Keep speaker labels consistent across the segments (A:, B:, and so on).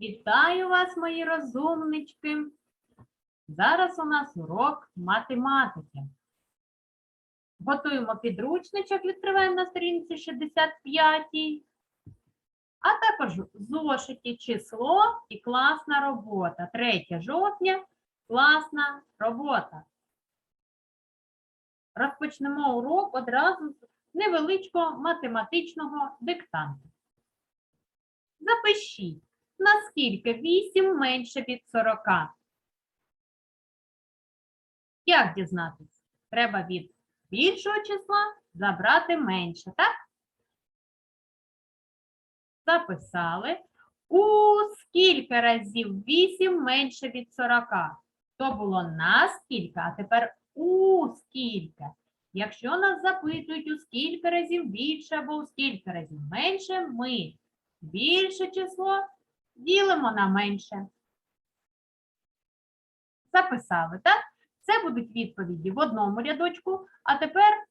A: Вітаю вас, мої розумнички. Зараз у нас урок математики. Готуємо підручничок, відкриваємо на сторінці 65. А також зошиті число і класна робота. 3 жовтня класна робота. Розпочнемо урок одразу з невеличкого математичного диктанту. Запишіть, наскільки 8 менше від 40. Як дізнатися? Треба від більшого числа забрати менше, так? Записали. У скільки разів 8 менше від 40? То було на скільки, а тепер у скільки. Якщо нас запитують, у скільки разів більше або у скільки разів менше, ми більше число ділимо на менше. Записали, так? Це будуть відповіді в одному рядочку, а тепер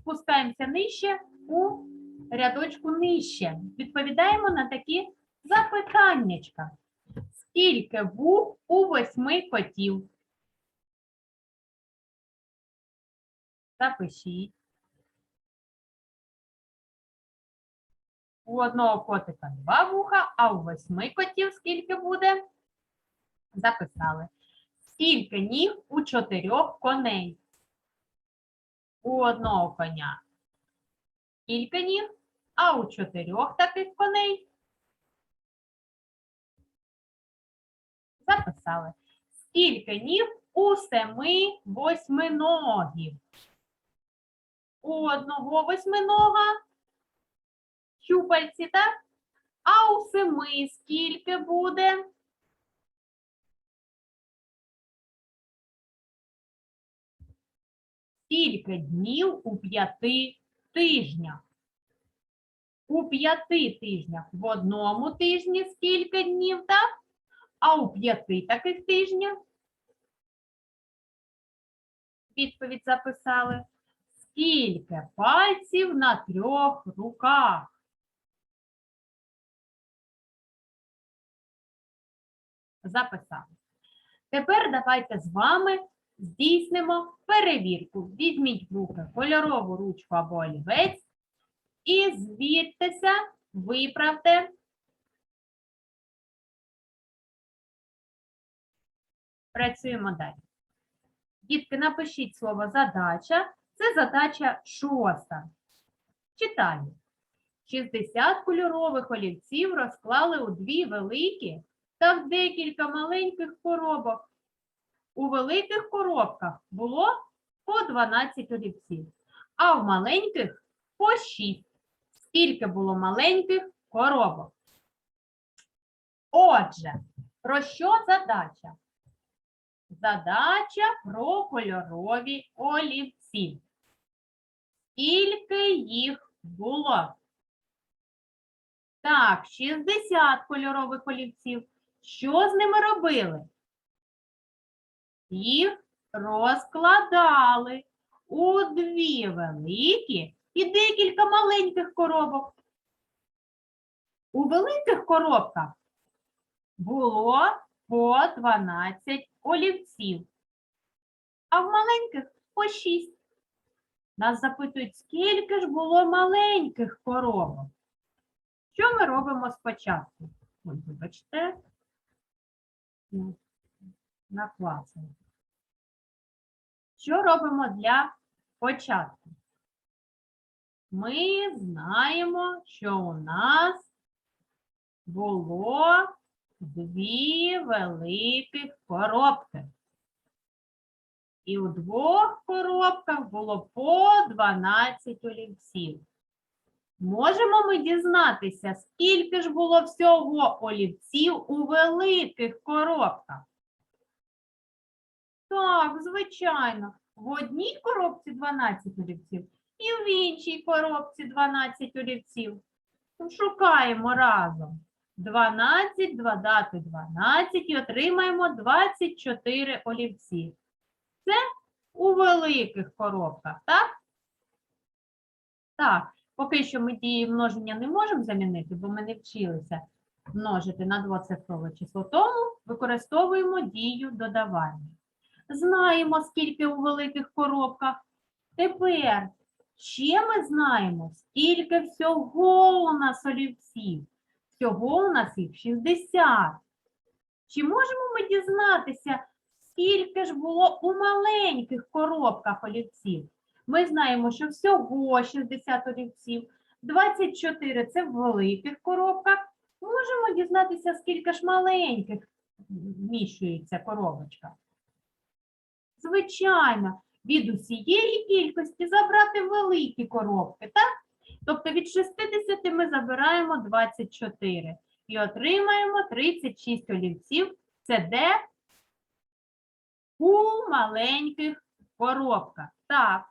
A: спускаємося нижче у рядочку нижче. Відповідаємо на такі запитаннячка. Скільки вух у восьми котів? Запишіть. У одного котика два вуха, а у восьми котів скільки буде? Записали. Скільки ніг у чотирьох коней? У одного коня кілька ніг, а у чотирьох таких коней записали. Скільки ніг у семи восьминогів? У одного восьминога щупальці, так? А у семи скільки буде? Скільки днів у п'яти тижнях? У п'яти тижнях в одному тижні скільки днів, так? А у п'яти таких тижнях? Відповідь записали. Скільки пальців на трьох руках? Записали. Тепер давайте з вами здійснимо перевірку. Візьміть в руки кольорову ручку або олівець і звіртеся, виправте. Працюємо далі. Дітки, напишіть слово задача. Це задача шоста. Читаю. 60 кольорових олівців розклали у дві великі та в декілька маленьких коробок. У великих коробках було по 12 олівців, а в маленьких по 6. Скільки було маленьких коробок? Отже, про що задача? Задача про кольорові олівці. Скільки їх було? Так, 60 кольорових олівців. Що з ними робили? Їх розкладали у дві великі і декілька маленьких коробок. У великих коробках було по 12 олівців, а в маленьких по 6. Нас запитують, скільки ж було маленьких коробок. Що ми робимо спочатку? Ой, вибачте. Наклацаємо. Що робимо для початку? Ми знаємо, що у нас було дві великих коробки. І у двох коробках було по 12 олівців. Можемо ми дізнатися, скільки ж було всього олівців у великих коробках? Так, звичайно. В одній коробці 12 олівців і в іншій коробці 12 олівців. Ну, Шукаємо разом. 12, додати 12 і отримаємо 24 олівці. Це у великих коробках, так? Так, поки що ми дії множення не можемо замінити, бо ми не вчилися. множити на двоцифрове число, тому використовуємо дію додавання. Знаємо, скільки у великих коробках. Тепер ще ми знаємо, скільки всього у нас олівців. Всього у нас їх 60. Чи можемо ми дізнатися, скільки ж було у маленьких коробках олівців? Ми знаємо, що всього 60 олівців, 24 це в великих коробках. Можемо дізнатися, скільки ж маленьких вміщується коробочка. Звичайно, від усієї кількості забрати великі коробки, так? Тобто від 60 ми забираємо 24 і отримаємо 36 олівців. Це де? У маленьких коробках. Так,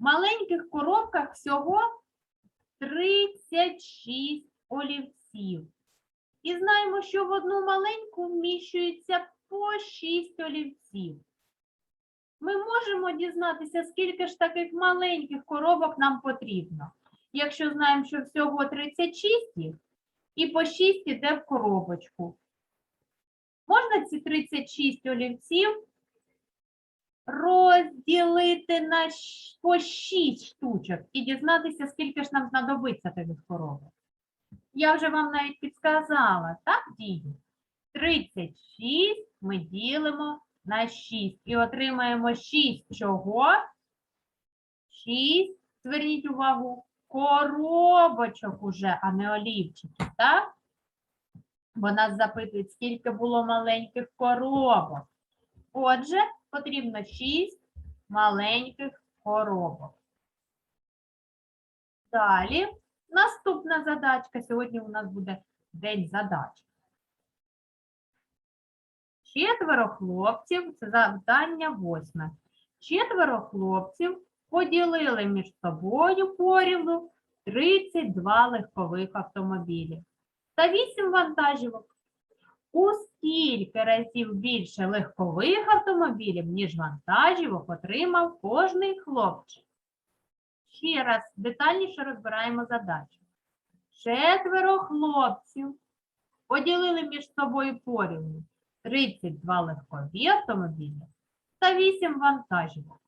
A: маленьких коробках всього 36 олівців. І знаємо, що в одну маленьку вміщується по 6 олівців. Ми можемо дізнатися, скільки ж таких маленьких коробок нам потрібно. Якщо знаємо, що всього 36 їх, і по 6 іде в коробочку. Можна ці 36 олівців розділити на по 6 штучок і дізнатися, скільки ж нам знадобиться таких коробок. Я вже вам навіть підсказала, так, дію? 36 ми ділимо на 6 і отримаємо 6 чого? 6, зверніть увагу, коробочок уже, а не олівчиків, так? Бо нас запитують, скільки було маленьких коробок. Отже, потрібно 6 маленьких коробок. Далі, наступна задачка. Сьогодні у нас буде день задач. Четверо хлопців, це завдання восьме. Четверо хлопців поділили між собою порівну 32 легкових автомобілів та 8 вантажівок. У скільки разів більше легкових автомобілів, ніж вантажівок, отримав кожний хлопчик. Ще раз детальніше розбираємо задачу. Четверо хлопців поділили між собою порівну 32 легкові автомобілі та 8 вантажівок.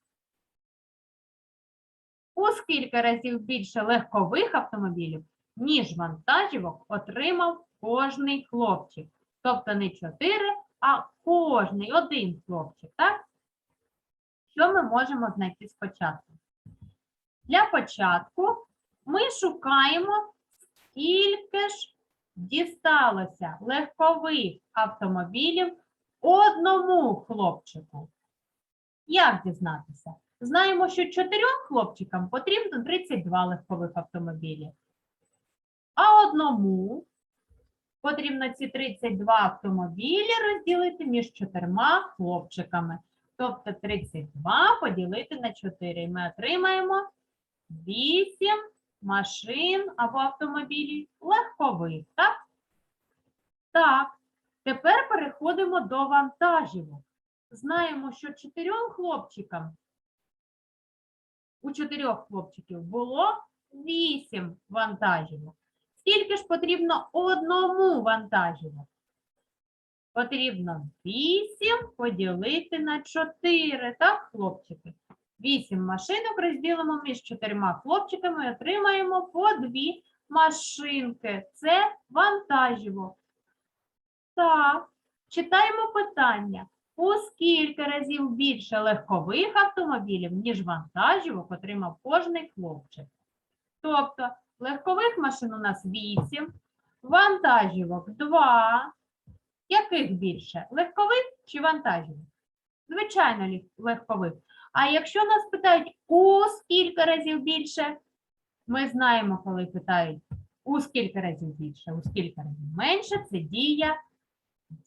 A: У скільки разів більше легкових автомобілів, ніж вантажівок, отримав кожний хлопчик. Тобто не 4, а кожний один хлопчик, так? Що ми можемо знайти спочатку? Для початку ми шукаємо, скільки ж дісталося легкових автомобілів одному хлопчику. Як дізнатися? Знаємо, що чотирьом хлопчикам потрібно 32 легкових автомобілі, а одному потрібно ці 32 автомобілі розділити між чотирма хлопчиками. Тобто 32 поділити на 4. Ми отримаємо 8 машин або автомобілів легкових, так? Так, тепер переходимо до вантажівок. Знаємо, що чотирьом хлопчикам, у чотирьох хлопчиків було 8 вантажівок. Скільки ж потрібно одному вантажівок? Потрібно 8 поділити на 4, так, хлопчики? 8 машинок розділимо між чотирма хлопчиками і отримаємо по 2 машинки. Це вантажівок. Так, читаємо питання. У скільки разів більше легкових автомобілів, ніж вантажівок отримав кожний хлопчик? Тобто легкових машин у нас 8, вантажівок 2. Яких більше? Легкових чи вантажівок? Звичайно, легкових. А якщо нас питають, у скільки разів більше, ми знаємо, коли питають, у скільки разів більше, у скільки разів менше, це дія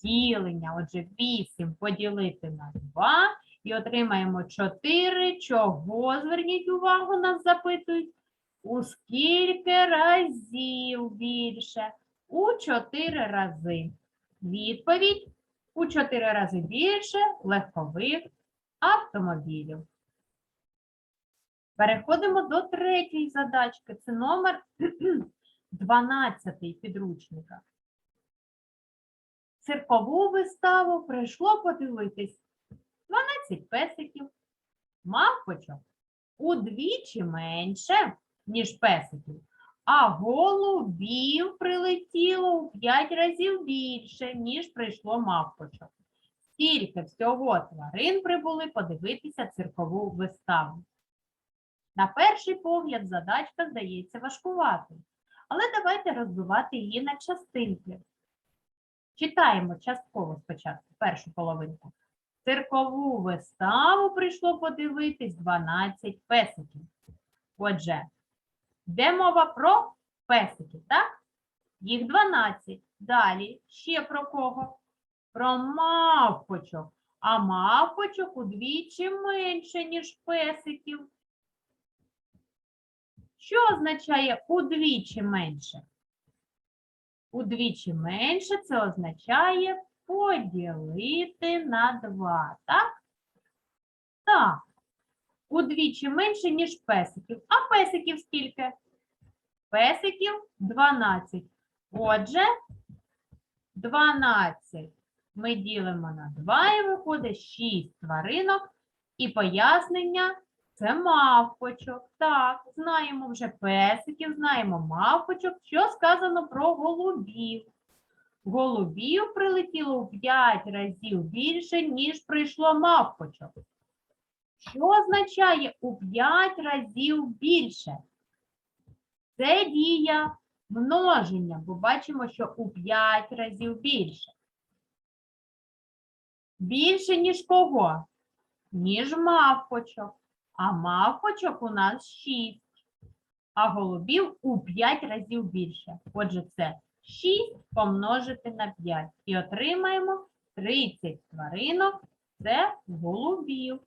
A: ділення. Отже, 8 поділити на 2 і отримаємо 4. Чого, зверніть увагу, нас запитують. У скільки разів більше? У 4 рази. Відповідь у 4 рази більше легкових автомобілів. Переходимо до третьої задачки. Це номер 12 підручника. циркову виставу прийшло подивитись 12 песиків, мавпочок удвічі менше, ніж песиків, а голубів прилетіло у 5 разів більше, ніж прийшло мавпочок. Скільки всього тварин прибули подивитися циркову виставу. На перший погляд задачка здається важкуватою, але давайте розбивати її на частинки. Читаємо частково спочатку, першу половинку. Циркову виставу прийшло подивитись 12 песиків. Отже, де мова про песиків, так? Їх 12. Далі ще про кого? Про мавпочок. А мавпочок удвічі менше, ніж песиків. Що означає удвічі менше? Удвічі менше це означає поділити на 2, так? Так. Удвічі менше, ніж песиків. А песиків скільки? Песиків 12. Отже, 12 ми ділимо на 2 і виходить 6 тваринок. І пояснення це мавпочок. Так, знаємо вже песиків, знаємо мавпочок. Що сказано про голубів? Голубів прилетіло у 5 разів більше, ніж прийшло мавпочок. Що означає у 5 разів більше? Це дія множення, бо бачимо, що у 5 разів більше. Більше, ніж кого? Ніж мавпочок. А мавпочок у нас 6, а голубів у 5 разів більше. Отже, це 6 помножити на 5. І отримаємо 30 тваринок. Це голубів.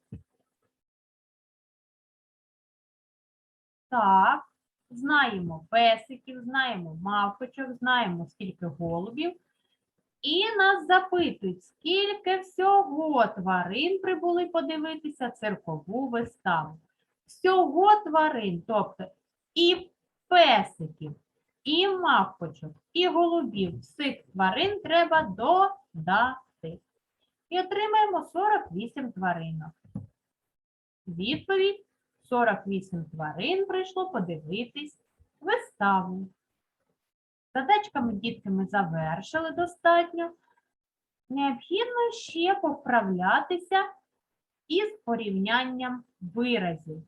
A: Так, знаємо песиків, знаємо мавпочок, знаємо, скільки голубів. І нас запитують, скільки всього тварин прибули подивитися циркову виставу. Всього тварин, тобто і песиків, і мавпочок, і голубів. Всіх тварин треба додати. І отримаємо 48 тваринок. Відповідь 48 тварин прийшло подивитись виставу. Задачками дітки ми завершили достатньо. Необхідно ще поправлятися із порівнянням виразів.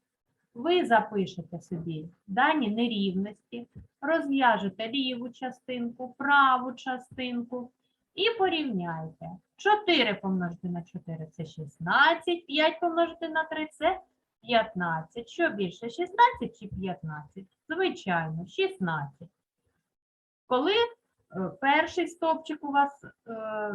A: Ви запишете собі дані нерівності, розв'яжете ліву частинку, праву частинку і порівняйте. 4 помножити на 4 це 16, 5 помножити на 3 це 15. Що більше, 16 чи 15? Звичайно, 16. Коли е, перший стовпчик у вас, е,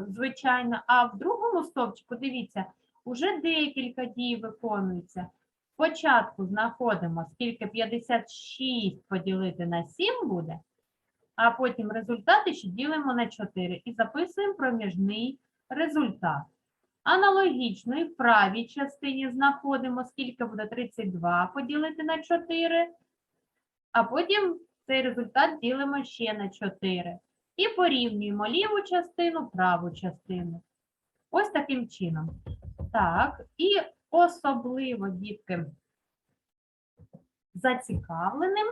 A: звичайно, а в другому стовпчику, дивіться, уже декілька дій виконується. Спочатку знаходимо, скільки 56 поділити на 7 буде, а потім результати ще ділимо на 4 і записуємо проміжний результат. Аналогічно і в правій частині знаходимо, скільки буде 32 поділити на 4, а потім цей результат ділимо ще на 4. І порівнюємо ліву частину, праву частину. Ось таким чином. Так, і особливо, дітки, зацікавленим,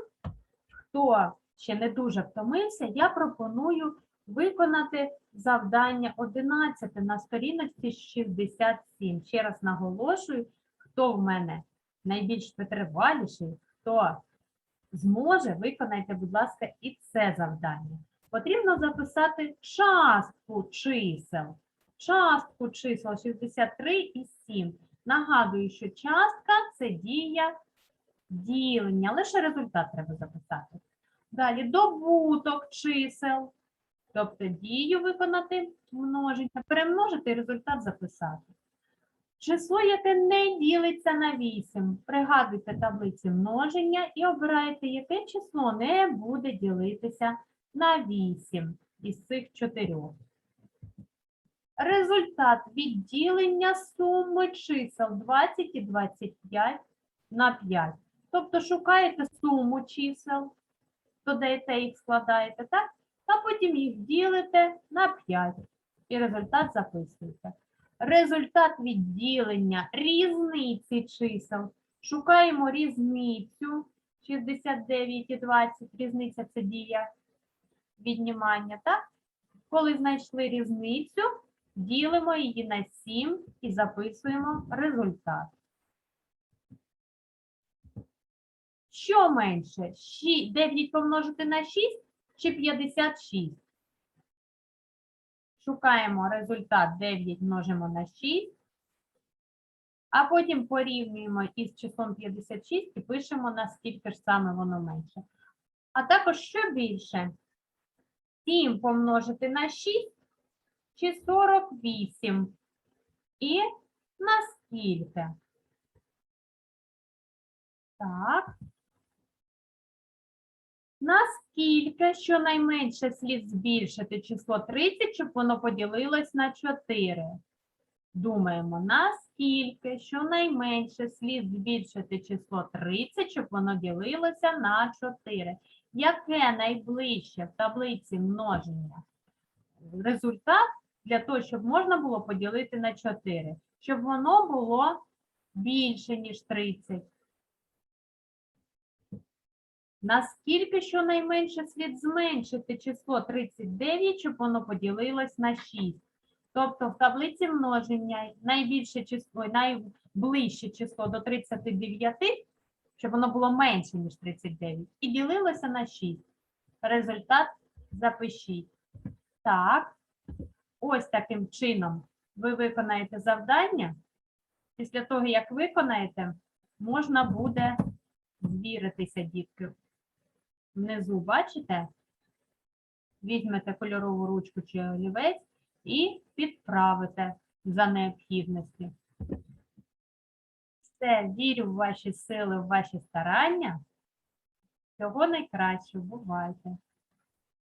A: хто ще не дуже втомився, я пропоную виконати завдання 11 на сторіночці 67. Ще раз наголошую, хто в мене найбільш витриваліший, хто зможе, виконайте, будь ласка, і це завдання. Потрібно записати частку чисел. Частку чисел 63 і 7. Нагадую, що частка це дія ділення. Лише результат треба записати. Далі добуток чисел. Тобто дію виконати множення, перемножити і результат записати. Число, яке не ділиться на 8. Пригадуйте таблиці множення і обирайте, яке число не буде ділитися на 8 із цих чотирьох. Результат відділення суми чисел 20 і 25 на 5. Тобто шукаєте суму чисел, додаєте їх, складаєте, так? А потім їх ділите на 5. і результат записуєте. Результат відділення різниці чисел. Шукаємо різницю 69 і 20. Різниця це дія віднімання, так? Коли знайшли різницю, ділимо її на 7 і записуємо результат. Що менше? 9 помножити на 6 чи 56? Шукаємо результат 9 множимо на 6, а потім порівнюємо із числом 56 і пишемо, наскільки ж саме воно менше. А також що більше? 7 помножити на 6 чи 48? І на скільки? Так. Наскільки щонайменше слід збільшити число 30, щоб воно поділилось на 4? Думаємо, наскільки щонайменше слід збільшити число 30, щоб воно ділилося на 4. Яке найближче в таблиці множення результат для того, щоб можна було поділити на 4? Щоб воно було більше, ніж 30. Наскільки щонайменше слід зменшити число 39, щоб воно поділилось на 6? Тобто в таблиці множення найбільше число, найближче число до 39, щоб воно було менше, ніж 39, і ділилося на 6. Результат запишіть. Так, ось таким чином ви виконаєте завдання. Після того, як виконаєте, можна буде звіритися, дітки. Внизу, бачите? Візьмете кольорову ручку чи олівець і підправите за необхідності. Все, вірю в ваші сили, в ваші старання. Всього найкращого. Бувайте!